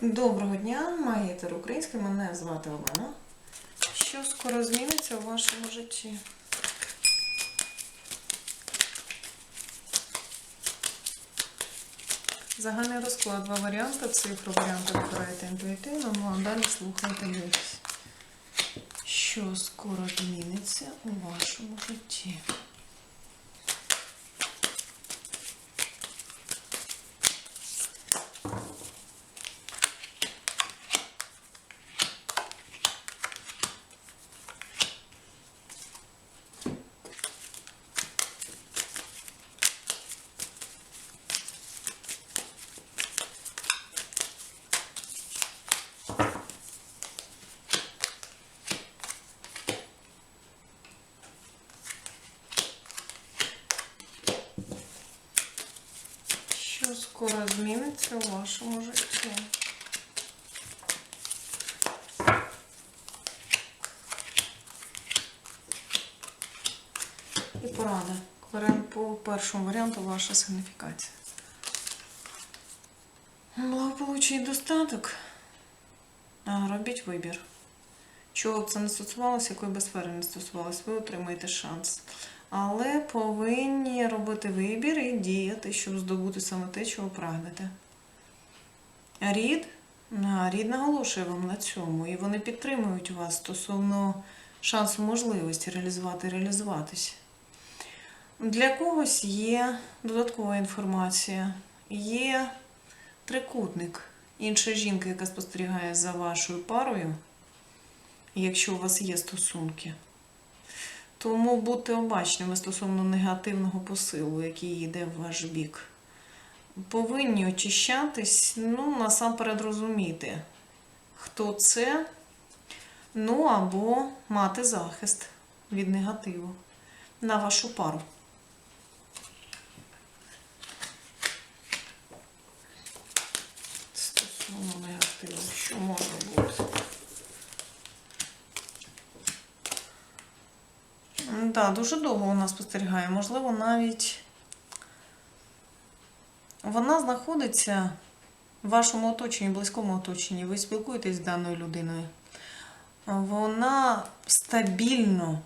Доброго дня, магітер український, мене звати Олена. Що скоро зміниться у вашому житті? Загальний розклад, два варіанти, цифру варіанти вибираєте інтуїтивно, ну а далі слухайте дивіться. Що скоро зміниться у вашому житті? Що скоро зміниться у вашому житті? І порада. По першому варіанту ваша сигніфікація. Благополуччя достаток. Робіть вибір. Чого б це не стосувалося, якої би сфери не стосувалося, ви отримаєте шанс. Але повинні робити вибір і діяти, щоб здобути саме те, чого прагнете. Рід, рід наголошує вам на цьому, і вони підтримують вас стосовно шансу можливості реалізувати реалізуватись. Для когось є додаткова інформація, є трикутник, інша жінка, яка спостерігає за вашою парою, якщо у вас є стосунки. Тому будьте обачними стосовно негативного посилу, який йде в ваш бік. Повинні очищатись, ну, насамперед розуміти, хто це, ну або мати захист від негативу на вашу пару. Стосовно негативу, що може бути? Так, да, дуже довго вона спостерігає. Можливо, навіть вона знаходиться в вашому оточенні, близькому оточенні. Ви спілкуєтесь з даною людиною. Вона стабільно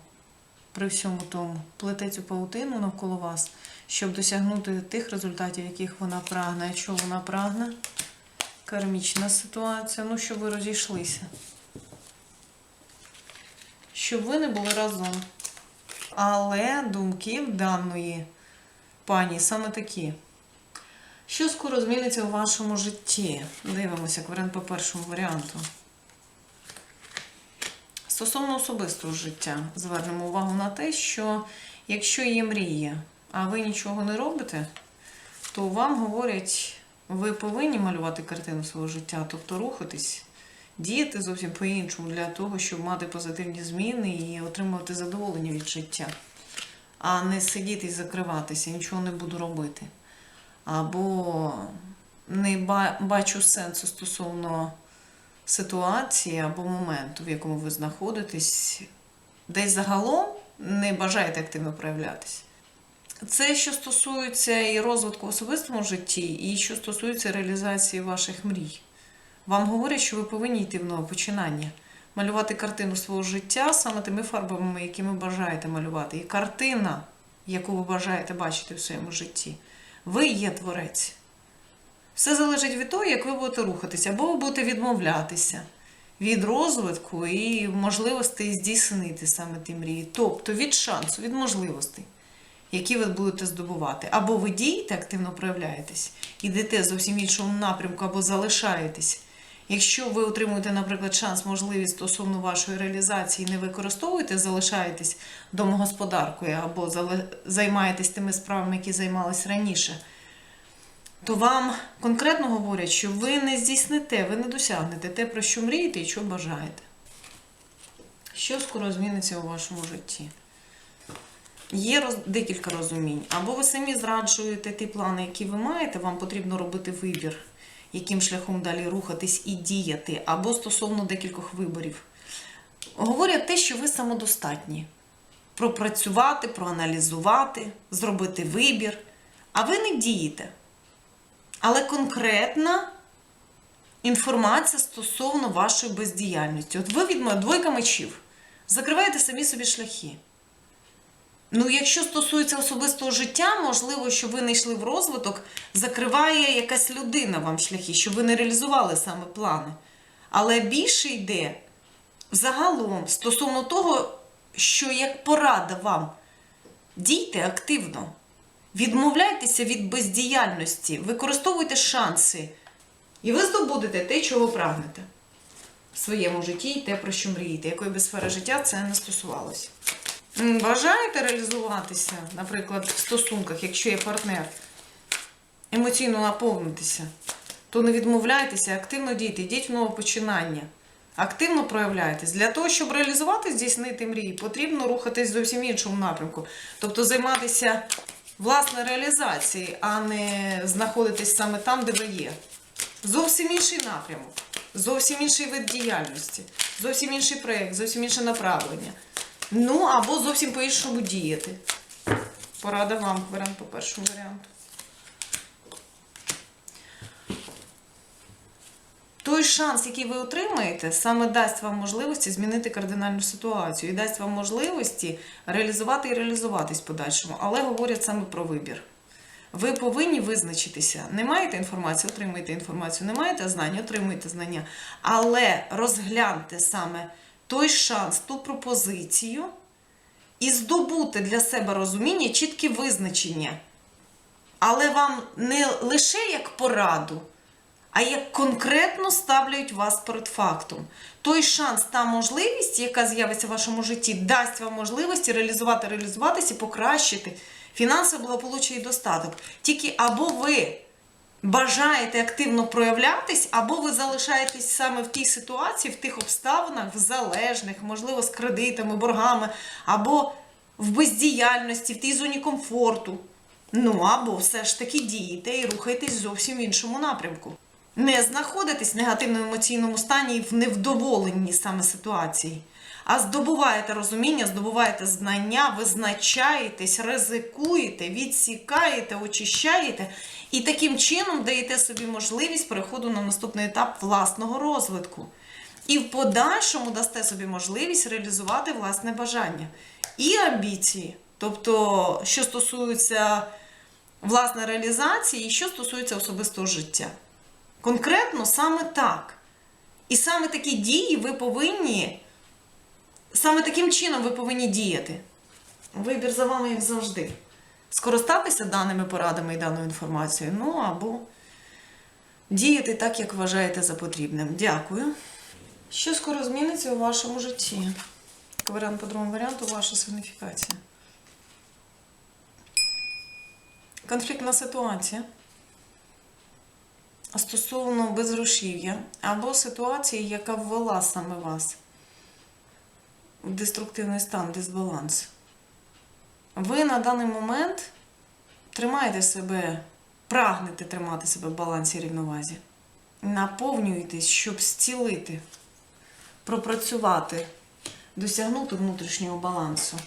при всьому тому плете цю паутину навколо вас, щоб досягнути тих результатів, яких вона прагне. Чого вона прагне? Кармічна ситуація. Ну, щоб ви розійшлися. Щоб ви не були разом. Але думки в даної пані саме такі. Що скоро зміниться у вашому житті? Дивимося варіант по першому варіанту. Стосовно особистого життя, звернемо увагу на те, що якщо є мрія, а ви нічого не робите, то вам говорять, ви повинні малювати картину свого життя, тобто рухатись, діяти зовсім по-іншому для того, щоб мати позитивні зміни і отримувати задоволення від життя, а не сидіти і закриватися, нічого не буду робити. Або не бачу сенсу стосовно ситуації або моменту, в якому ви знаходитесь, десь загалом не бажаєте активно проявлятися. Це що стосується і розвитку особистому житті, і що стосується реалізації ваших мрій. Вам говорять, що ви повинні йти в нове починання, малювати картину свого життя саме тими фарбами, якими бажаєте малювати. І картина, яку ви бажаєте бачити в своєму житті. Ви є творець. Все залежить від того, як ви будете рухатися, або ви будете відмовлятися від розвитку і можливостей здійснити саме ті мрії. Тобто від шансу, від можливостей, які ви будете здобувати. Або ви дієте, активно проявляєтесь, ідете зовсім іншому напрямку, або залишаєтесь. Якщо ви отримуєте, наприклад, шанс, можливість стосовно вашої реалізації, не використовуєте, залишаєтесь домогосподаркою або займаєтесь тими справами, які займались раніше, то вам конкретно говорять, що ви не здійсните, ви не досягнете те, про що мрієте і що бажаєте. Що скоро зміниться у вашому житті? Є роз... декілька розумінь. Або ви самі зраджуєте ті плани, які ви маєте, вам потрібно робити вибір, яким шляхом далі рухатись і діяти, або стосовно декількох виборів. Говорять те, що ви самодостатні. Пропрацювати, проаналізувати, зробити вибір, а ви не дієте. Але конкретно інформація стосовно вашої бездіяльності. От ви від двойка мечів. Закриваєте самі собі шляхи. Ну, якщо стосується особистого життя, можливо, що ви не йшли в розвиток, закриває якась людина вам шляхи, щоб ви не реалізували саме плани. Але більше йде загалом стосовно того, що як порада вам, дійте активно, відмовляйтеся від бездіяльності, використовуйте шанси, і ви здобудете те, чого прагнете в своєму житті і те, про що мрієте, якої би сфери життя це не стосувалося. Бажаєте реалізуватися, наприклад, в стосунках, якщо є партнер, емоційно наповнитися, то не відмовляйтеся, активно дійте, йдіть в нове починання. Активно проявляйтесь. Для того, щоб реалізувати, здійснити мрії, потрібно рухатись зовсім іншому напрямку. Тобто займатися власне реалізацією, а не знаходитись саме там, де ви є. Зовсім інший напрямок, зовсім інший вид діяльності, зовсім інший проєкт, зовсім інше направлення. Ну, або зовсім по-іншому діяти. Порада вам, варіант по першому варіанту. Той шанс, який ви отримаєте, саме дасть вам можливості змінити кардинальну ситуацію і дасть вам можливості реалізувати і реалізуватись подальшому. Але говорять саме про вибір. Ви повинні визначитися. Не маєте інформації, отримуйте інформацію. Не маєте знань, отримуйте знання. Але розгляньте саме той шанс, ту пропозицію і здобути для себе розуміння, чіткі визначення. Але вам не лише як пораду, а як конкретно ставлять вас перед фактом. Той шанс, та можливість, яка з'явиться в вашому житті, дасть вам можливості реалізувати, реалізуватися і покращити фінансове благополуччя і достаток. Тільки або ви бажаєте активно проявлятись, або ви залишаєтесь саме в тій ситуації, в тих обставинах, в залежних, можливо, з кредитами, боргами, або в бездіяльності, в тій зоні комфорту. Ну, або все ж таки дієте і рухаєтесь зовсім в іншому напрямку. Не знаходитесь в негативному емоційному стані і в невдоволенні саме ситуації, а здобуваєте розуміння, здобуваєте знання, визначаєтесь, ризикуєте, відсікаєте, очищаєте і таким чином даєте собі можливість переходу на наступний етап власного розвитку. І в подальшому дасте собі можливість реалізувати власне бажання і амбіції. Тобто, що стосується власне реалізації, і що стосується особистого життя. Конкретно саме так. І саме такі дії ви повинні, саме таким чином ви повинні діяти. Вибір за вами, як завжди. Скористатися даними порадами і даною інформацією, ну або діяти так, як вважаєте за потрібним. Дякую. Що скоро зміниться у вашому житті? Варіант по другому варіанту ваша сигніфікація. Конфліктна ситуація стосовно безгрошів'я або ситуації, яка ввела саме вас деструктивний стан, дисбаланс. Ви на даний момент тримаєте себе, прагнете тримати себе в балансі і рівновазі. Наповнюєтесь, щоб зцілити, пропрацювати, досягнути внутрішнього балансу.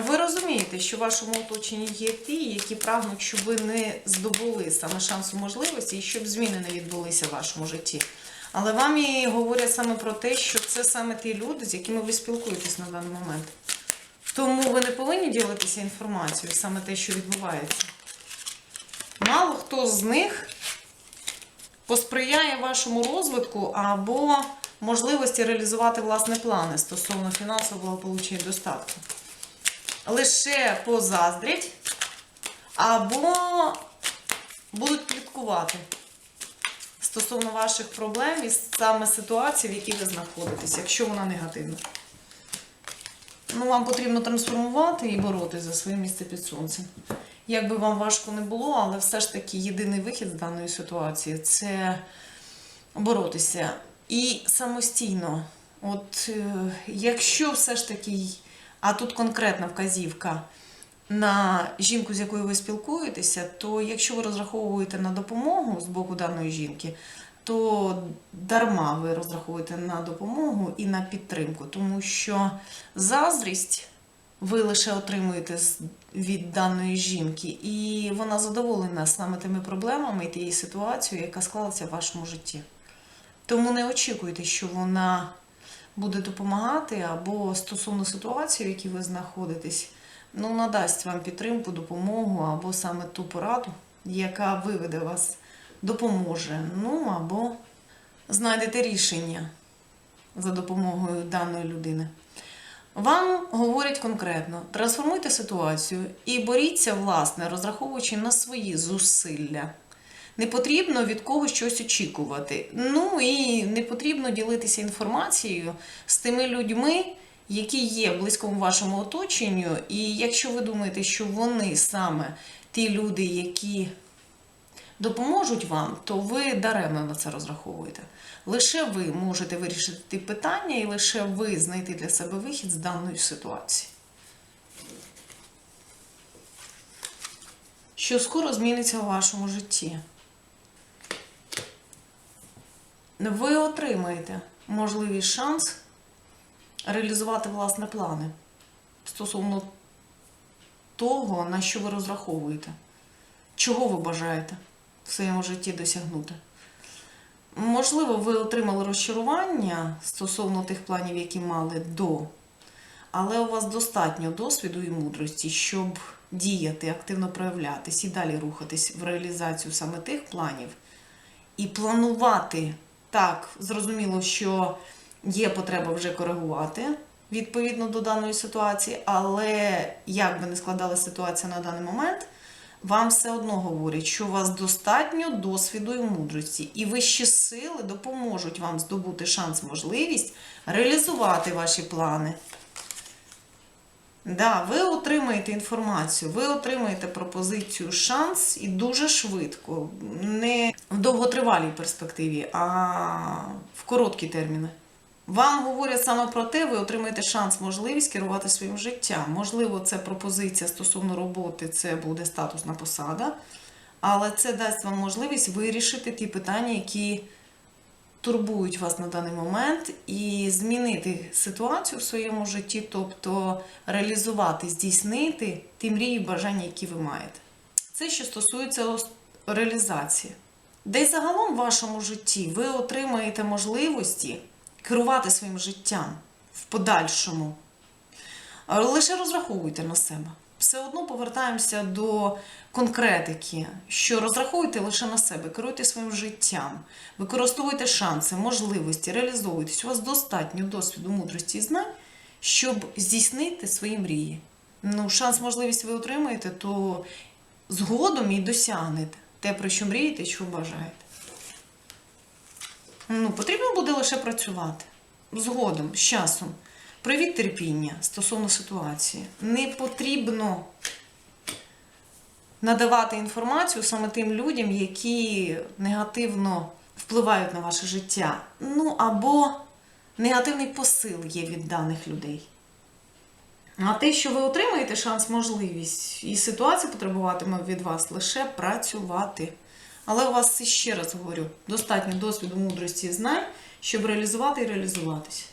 Ви розумієте, що в вашому оточенні є ті, які прагнуть, щоб ви не здобули саме шансу можливості і щоб зміни не відбулися в вашому житті. Але вам і говорять саме про те, що це саме ті люди, з якими ви спілкуєтесь на даний момент. Тому ви не повинні ділитися інформацією, саме те, що відбувається. Мало хто з них посприяє вашому розвитку або можливості реалізувати власне плани стосовно фінансового благополуччя і достатку лише позаздрять або будуть пліткувати стосовно ваших проблем і саме ситуації, в якій ви знаходитесь, якщо вона негативна. Ну, вам потрібно трансформувати і боротися за своє місце під сонцем. Як би вам важко не було, але все ж таки єдиний вихід з даної ситуації це боротися. І самостійно. От е, якщо все ж таки а тут конкретна вказівка на жінку, з якою ви спілкуєтеся, то якщо ви розраховуєте на допомогу з боку даної жінки, то дарма ви розраховуєте на допомогу і на підтримку, тому що заздрість ви лише отримуєте від даної жінки, і вона задоволена саме тими проблемами і тією ситуацією, яка склалася в вашому житті. Тому не очікуйте, що вона буде допомагати або стосовно ситуації, в якій ви знаходитесь, ну, надасть вам підтримку, допомогу або саме ту пораду, яка виведе вас, допоможе. Ну або знайдете рішення за допомогою даної людини. Вам говорять конкретно: трансформуйте ситуацію і боріться, власне, розраховуючи на свої зусилля. Не потрібно від когось щось очікувати. Ну і не потрібно ділитися інформацією з тими людьми, які є в близькому вашому оточенню. І якщо ви думаєте, що вони саме ті люди, які допоможуть вам, то ви даремно на це розраховуєте. Лише ви можете вирішити ті питання, і лише ви знайти для себе вихід з даної ситуації. Що скоро зміниться у вашому житті. Ви отримаєте можливий шанс реалізувати власне плани стосовно того, на що ви розраховуєте, чого ви бажаєте в своєму житті досягнути. Можливо, ви отримали розчарування стосовно тих планів, які мали до, але у вас достатньо досвіду і мудрості, щоб діяти, активно проявлятись і далі рухатись в реалізацію саме тих планів і планувати так, зрозуміло, що є потреба вже коригувати відповідно до даної ситуації, але як би не складалася ситуація на даний момент, вам все одно говорять, що у вас достатньо досвіду і мудрості, і вищі сили допоможуть вам здобути шанс, можливість реалізувати ваші плани. Да, ви отримаєте інформацію, ви отримаєте пропозицію, шанс і дуже швидко, не в довготривалій перспективі, а в короткі терміни. Вам говорять саме про те, ви отримаєте шанс, можливість керувати своїм життям. Можливо, це пропозиція стосовно роботи, це буде статусна посада, але це дасть вам можливість вирішити ті питання, які турбують вас на даний момент, і змінити ситуацію в своєму житті, тобто реалізувати, здійснити ті мрії і бажання, які ви маєте. Це що стосується ос- реалізації. Десь загалом в вашому житті ви отримаєте можливості керувати своїм життям в подальшому. Лише розраховуйте на себе. Все одно повертаємося до конкретики, що розраховуйте лише на себе, керуйте своїм життям, використовуйте шанси, можливості, реалізовуйтесь. У вас достатньо досвіду, мудрості і знань, щоб здійснити свої мрії. Ну, шанс, можливість ви отримаєте, то згодом і досягнете те, про що мрієте, що бажаєте. Ну, потрібно буде лише працювати згодом, з часом. Привіт терпіння стосовно ситуації. Не потрібно надавати інформацію саме тим людям, які негативно впливають на ваше життя. Ну або негативний посил є від даних людей. А те, що ви отримаєте шанс, можливість, і ситуація потребуватиме від вас лише працювати. Але у вас ще раз говорю, достатньо досвіду, мудрості і знань, щоб реалізувати і реалізуватись.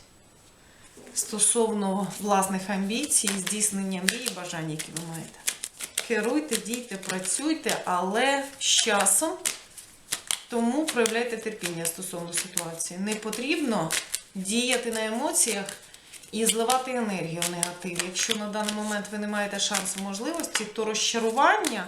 Стосовно власних амбіцій, здійснення мрій і бажань, які ви маєте. Керуйте, дійте, працюйте, але з часом тому проявляйте терпіння стосовно ситуації. Не потрібно діяти на емоціях і зливати енергію в негатив. Якщо на даний момент ви не маєте шансу можливості, то розчарування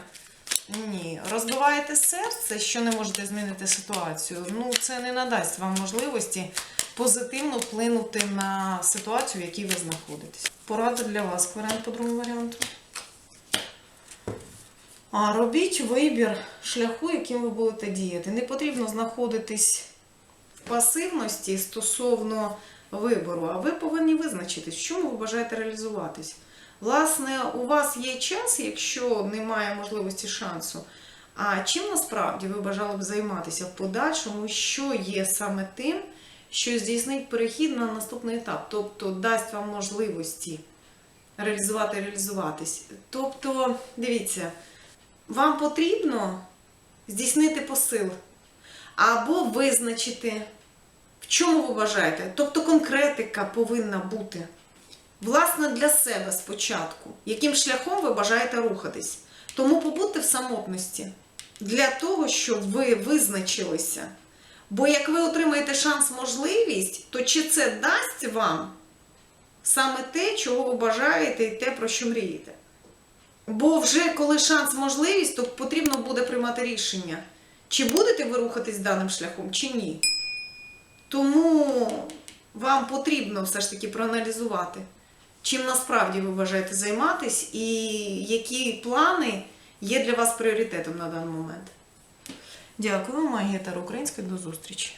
ні. Розбиваєте серце, що не можете змінити ситуацію. Ну, це не надасть вам можливості позитивно вплинути на ситуацію, в якій ви знаходитесь. Порада для вас. Варіант по другому варіанту. А робіть вибір шляху, яким ви будете діяти. Не потрібно знаходитись в пасивності стосовно вибору, а ви повинні визначитись, в чому ви бажаєте реалізуватись. Власне, у вас є час, якщо немає можливості шансу. А чим насправді ви бажали б займатися в подальшому, що є саме тим, що здійснить перехід на наступний етап, тобто дасть вам можливості реалізувати реалізуватись. Тобто, дивіться, вам потрібно здійснити посил або визначити, в чому ви бажаєте. Тобто конкретика повинна бути. Власне, для себе спочатку, яким шляхом ви бажаєте рухатись. Тому побудьте в самотності для того, щоб ви визначилися, Бо як ви отримаєте шанс, можливість, то чи це дасть вам саме те, чого ви бажаєте, і те, про що мрієте? Бо вже коли шанс, можливість, то потрібно буде приймати рішення, чи будете ви рухатись даним шляхом, чи ні. Тому вам потрібно все ж таки проаналізувати, чим насправді ви вважаєте займатись і які плани є для вас пріоритетом на даний момент. Дякую, Магія Таро Українська. До зустрічі.